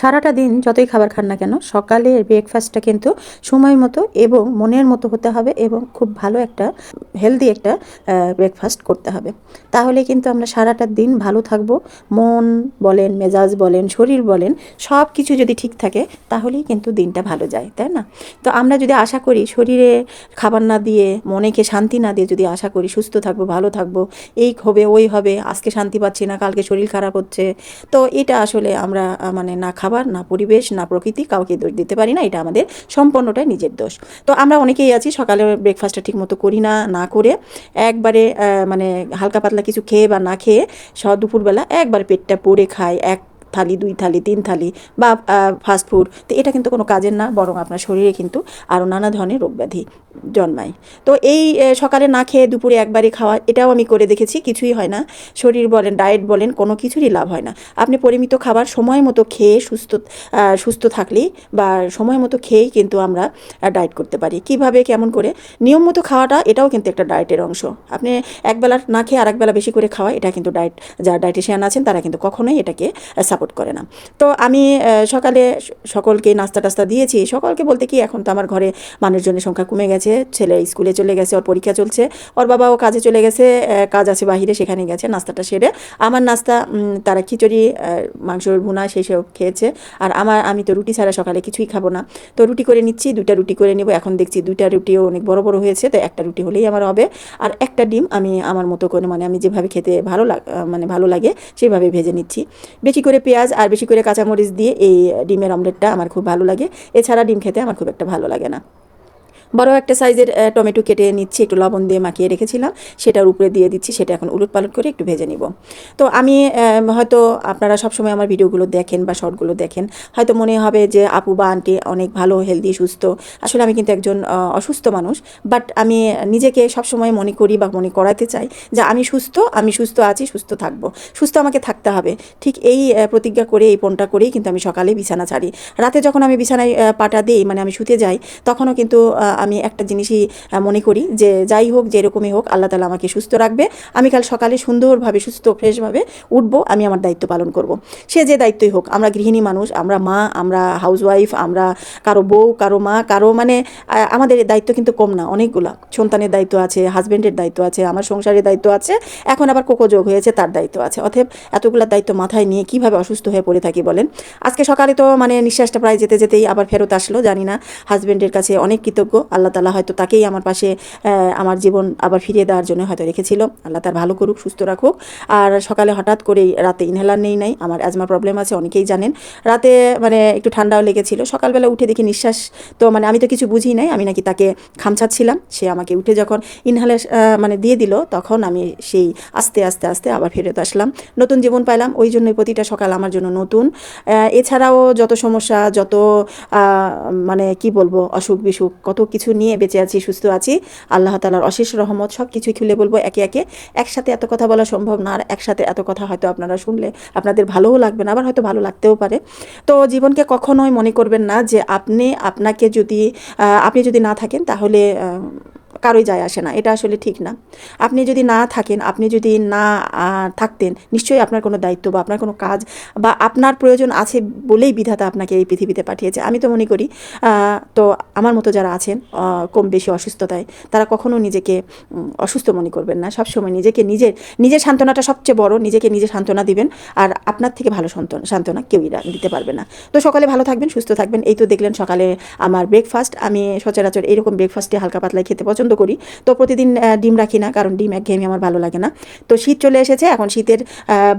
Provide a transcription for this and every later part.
সারাটা দিন যতই খাবার খান না কেন, সকালে ব্রেকফাস্টটা কিন্তু সময় মতো এবং মনের মতো হতে হবে এবং খুব ভালো একটা হেলদি একটা ব্রেকফাস্ট করতে হবে। তাহলে কিন্তু আমরা সারাটা দিন ভালো থাকব। মন বলেন, মেজাজ বলেন, শরীর বলেন সব কিছু যদি ঠিক থাকে, তাহলেই কিন্তু দিনটা ভালো যায়, তাই না? তো আমরা যদি আশা করি শরীরে খাবার না দিয়ে, মনেকে শান্তি না দিয়ে যদি আশা করি সুস্থ থাকব, ভালো থাকব, এই হবে, ওই হবে, আজকে শান্তি পাচ্ছি না, কালকে শরীর খারাপ হচ্ছে, তো এটা আসলে আমরা মানে না খাবার, না পরিবেশ, না প্রকৃতি, কাউকে দোষ দিতে পারি না, এটা আমাদের সম্পূর্ণটাই নিজের দোষ। তো আমরা অনেকেই আছি, সকালে ব্রেকফাস্টটা ঠিক মতো করি না না করে একবারে মানে হালকা পাতলা কিছু খেয়ে বা না খেয়ে দুপুরবেলা একবার পেটটা পড়ে খায় এক থালি, দুই থালি, তিন থালি বা ফাস্ট ফুড তো এটা কিন্তু কোনো কাজের না, বরং আপনার শরীরে কিন্তু আরও নানা ধরনের রোগ ব্যাধি জন্মায়। তো এই সকালে না খেয়ে দুপুরে একবারে খাওয়া, এটাও আমি করে দেখেছি, কিছুই হয় না। শরীর বলেন ডায়েট বলেন, কোনো কিছুরই লাভ হয় না। আপনি পরিমিত খাবার সময় মতো খেয়ে সুস্থ সুস্থ থাকলেই বা সময় মতো খেয়েই কিন্তু আমরা ডায়েট করতে পারি। কীভাবে, কেমন করে, নিয়ম মতো খাওয়াটা এটাও কিন্তু একটা ডায়েটের অংশ। আপনি একবেলা না খেয়ে আর একবেলা বেশি করে খাওয়া, এটা কিন্তু ডায়েট যারা ডায়েটিশিয়ান আছেন, তারা কিন্তু কখনোই এটাকে সাপোর্ট করে না। তো আমি সকালে সকলকে নাস্তা টাস্তা দিয়েছি। সকলকে বলতে কি, এখন তো আমার ঘরে মানুষজনের সংখ্যা কমে গেছে, ছেলে স্কুলে চলে গেছে, ওর পরীক্ষা চলছে, ওর বাবাও কাজে চলে গেছে কাজ আছে বাহিরে, সেখানে গেছে, নাস্তাটা সেরে। আমার নাস্তা তারা খিচুড়ি মাংসর ভুনা সেই সব খেয়েছে। আর আমার, আমি তো রুটি ছাড়া সকালে কিছুই খাব না। তো রুটি করে নিচ্ছি, দুইটা রুটি করে নেব। এখন দেখছি দুইটা রুটিও অনেক বড় বড় হয়েছে, তো একটা রুটি হলেই আমার হবে। আর একটা ডিম আমি, আমার মতো করে মানে আমি যেভাবে খেতে ভালো লাগ মানে ভালো লাগে সেইভাবে ভেজে নিচ্ছি। বেশি করে পেঁয়াজ আর বেশি করে কাঁচামরিচ দিয়ে এই ডিমের অমলেটটা আমার খুব ভালো লাগে। এছাড়া ডিম খেতে আমার খুব একটা ভালো লাগে না। বড় একটা সাইজের টমেটো কেটে নিচ্ছি, একটু লবণ দিয়ে মাখিয়ে রেখেছিলাম। সেটার উপরে দিয়ে দিচ্ছি, সেটা এখন উলট পালট করে একটু ভেজে নিব। তো আমি হয়তো আপনারা সবসময় আমার ভিডিওগুলো দেখেন বা শর্টগুলো দেখেন। হয়তো মনে হবে যে, আপু বা আন্টি অনেক ভালো, হেলদি, সুস্থ। আসলে আমি কিন্তু একজন অসুস্থ মানুষ। বাট আমি নিজেকে সবসময় মনে করি বা মনে করাতে চাই যে, আমি সুস্থ আমি সুস্থ আছি, সুস্থ থাকব। সুস্থ আমাকে থাকতে হবে। ঠিক এই প্রতিজ্ঞা করে, এই পণটা করেই কিন্তু আমি সকালে বিছানা ছাড়ি। রাতে যখন আমি বিছানায় পাটা দিই মানে আমি শুতে যাই, তখনও কিন্তু আমি একটা জিনিসই মনে করি যে যাই হোক, যেরকমই হোক, আল্লাহ তালা আমাকে সুস্থ রাখবে। আমি কাল সকালে সুন্দরভাবে, সুস্থ, ফ্রেশভাবে উঠব, আমি আমার দায়িত্ব পালন করব। সে যে দায়িত্বই হোক, আমরা গৃহিণী মানুষ, আমরা মা, আমরা হাউসওয়াইফ আমরা কারও বউ, কারও মা, কারও মানে আমাদের দায়িত্ব কিন্তু কম না, অনেকগুলা। সন্তানের দায়িত্ব আছে হাজব্যান্ডের দায়িত্ব আছে, আমার সংসারের দায়িত্ব আছে, এখন আবার কোকো যোগ হয়েছে, তার দায়িত্ব আছে। অতএব এতগুলা দায়িত্ব মাথায় নিয়ে কীভাবে অসুস্থ হয়ে পড়ে থাকি বলেন? আজকে সকালে তো মানে নিঃশ্বাসটা প্রায় যেতে যেতেই আবার ফেরত আসলো, জানি না হাজব্যান্ডের কাছে অনেক কৃতজ্ঞ। আল্লাহ তালা হয়তো তাকেই আমার পাশে আমার জীবন আবার ফিরিয়ে দেওয়ার জন্য হয়তো রেখেছিল। আল্লাহ তার ভালো করুক, সুস্থ রাখুক। আর সকালে হঠাৎ করেই রাতে ইনহেলার নেই নাই, আমার অ্যাজমা প্রবলেম আছে, অনেকেই জানেন। রাতে মানে একটু ঠান্ডাও লেগেছিল। সকালবেলা উঠে দেখি নিঃশ্বাস তো মানে আমি তো কিছু বুঝি নাই, আমি নাকি তাকে খামছাচ্ছিলাম। সে আমাকে উঠে যখন ইনহেলার মানে দিয়ে দিল, তখন আমি সেই আস্তে আস্তে আস্তে আবার ফেরত আসলাম। নতুন জীবন পাইলাম, ওই জন্যই প্রতিটা সকাল আমার জন্য নতুন। এছাড়াও যত সমস্যা, যত মানে কি বলব অসুখ বিসুখ কত কিছু নিয়ে বেঁচে আছি, সুস্থ আছি। আল্লাহ তালার অশেষ রহমত সব কিছুই খুলে বলব একে একে। একসাথে এত কথা বলা সম্ভব না, আর একসাথে এত কথা হয়তো আপনারা শুনলে আপনাদের ভালোও লাগবে না, আবার হয়তো ভালো লাগতেও পারে। তো জীবনকে কখনোই মনে করবেন না যে আপনি আপনাকে যদি আপনি যদি না থাকেন তাহলে কারোই যায় আসে না, এটা আসলে ঠিক না। আপনি যদি না থাকেন, আপনি যদি না থাকতেন, নিশ্চয়ই আপনার কোনো দায়িত্ব বা আপনার কোনো কাজ বা আপনার প্রয়োজন আছে বলেই বিধাতা আপনাকে এই পৃথিবীতে পাঠিয়েছে। আমি তো মনে করি তো আমার মতো যারা আছেন কম বেশি অসুস্থতায়, তারা কখনো নিজেকে অসুস্থ মনে করবেন না। সবসময় নিজেকে নিজের নিজের সান্ত্বনাটা সবচেয়ে বড়, নিজেকে নিজে সান্ত্বনা দিবেন, আর আপনার থেকে ভালো সান্ত্বনা কেউই দিতে পারবে না। তো সকালে ভালো থাকবেন, সুস্থ থাকবেন, এই তো দেখলেন সকালে আমার ব্রেকফাস্ট আমি সচরাচর এরকম ব্রেকফাস্টে হালকা পাতলাই খেতে পছন্দ করি। তো প্রতিদিন ডিম রাখি না, কারণ ডিম একঘেয়েমি আমার ভালো লাগে না। তো শীত চলে এসেছে, এখন শীতের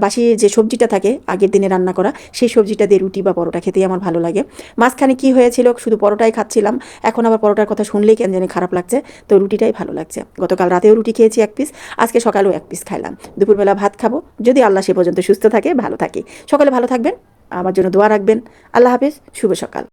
বাসি যে সবজিটা থাকে, আগের দিনে রান্না করা, সেই সবজিটা দিয়ে রুটি বা পরোটা খেতেই আমার ভালো লাগে। মাঝখানে কি হয়েছিল, শুধু পরোটাই খাচ্ছিলাম, এখন আবার পরোটার কথা শুনলেই কেন জানি খারাপ লাগছে। তো রুটিটাই ভালো লাগছে। গতকাল রাতেও রুটি খেয়েছি এক পিস আজকে সকালেও এক পিস খাইলাম। দুপুরবেলা ভাত খাব, যদি আল্লাহ সে পর্যন্ত সুস্থ থাকে, ভালো থাকে। সকালে ভালো থাকবেন, আমার জন্য দোয়া রাখবেন। আল্লাহ হাফিজ, শুভ সকাল।